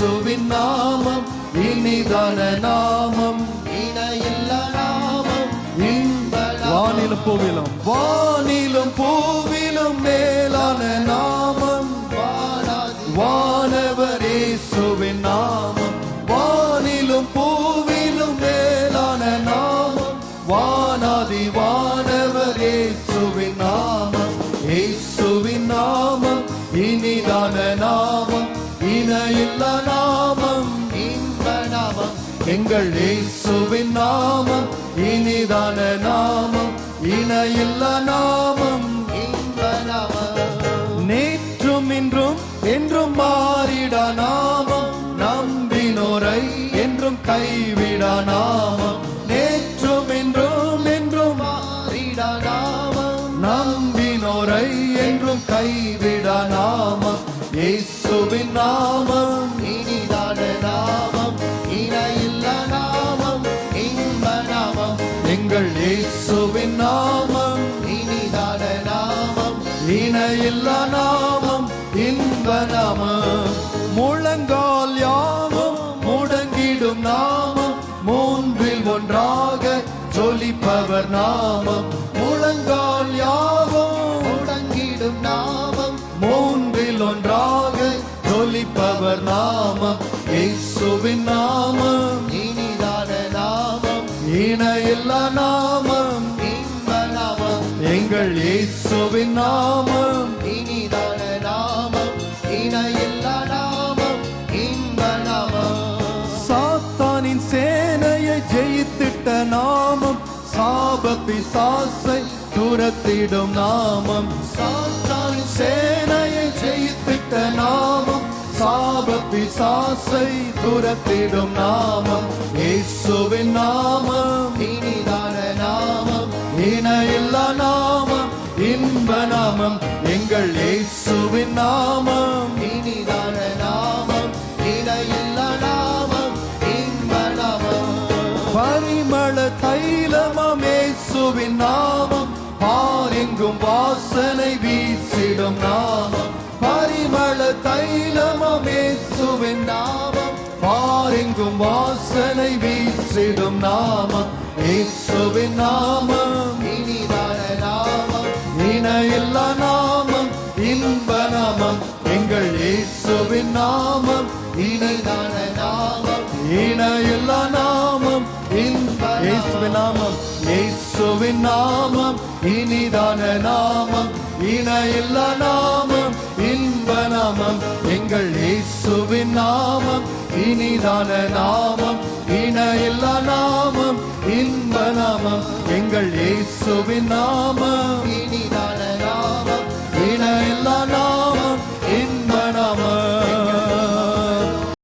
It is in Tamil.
இயேசுவின் நாமம் இனிதான நாமம். இணையில்ல நாமம் வானிலும் பூவிலும். வானிலும் பூவிலும் மேலான நாமம். எங்கள் இயேசுவின் நாமம் இனிதான நாமம் இணையில்ல நாமம். இன்ப நாமம். நேற்றும் இன்றும் என்றும் மாறிட நாமம். நம்பினோரை என்றும் கைவிட நாமம். நேற்றும் இன்றும் என்றும் மாறிட நாமம். நம்பினோரை என்றும் கைவிட நாமம். இயேசுவின் நாமம். நாமம் இனிதான நாமம் இணையில்லா நாமம் இன்ப நாமம். முழங்கால் யாவும் முடங்கிடும் நாமம் மூன்றில் ஒன்றாக சொலிப்பவர் நாமம். முழங்கால் யாவும் முடங்கிடும் நாமம் மூன்றில் ஒன்றாக சொலிப்பவர் நாமம். இயேசுவின் நாமம் இனிதான நாமம் இணையில்லா நாமம். எங்கள் இயேசுவின் நாமம் இனிதான நாமம் இணையில்ல நாமம் இன்ப நாமம். சாத்தானின் சேனையை ஜெயித்திட்ட நாமம் சாப பிசாசை துரத்திடும் நாமம். சாத்தானின் சேனையை ஜெயித்திட்ட நாமம் சாப பிசாசை துரத்திடும் நாமம். இயேசுவின் நாமம் இனிதான நாமம் இணையில்ல நாமம். இன்ப நாமம் எங்கள் இயேசுவின் நாமம். இனிதான நாமம் இணையில்ல நாமம் இன்ப நாமம் பரிமள தைலமம் இயேசுவின் நாமம். பாரெங்கும் வாசனை வீசிடும் நாமம். பரிமள தைலமம் இயேசுவின் நாமம். பாரெங்கும் வாசனை வீசிடும் நாமம். இயேசுவின் நாமம். நாமம் இனிதான நாமம். இணையில்ல நாமம். இன்ப இயேசுவின் நாமம். இயேசுவின் நாமம். இனிதான நாமம். இணையில்ல நாமம். இன்ப நாமம். எங்கள் இயேசுவின் நாமம். இனிதான நாமம். இணையில்ல நாமம். இன்ப நாமம். எங்கள் இயேசுவின் நாமம்.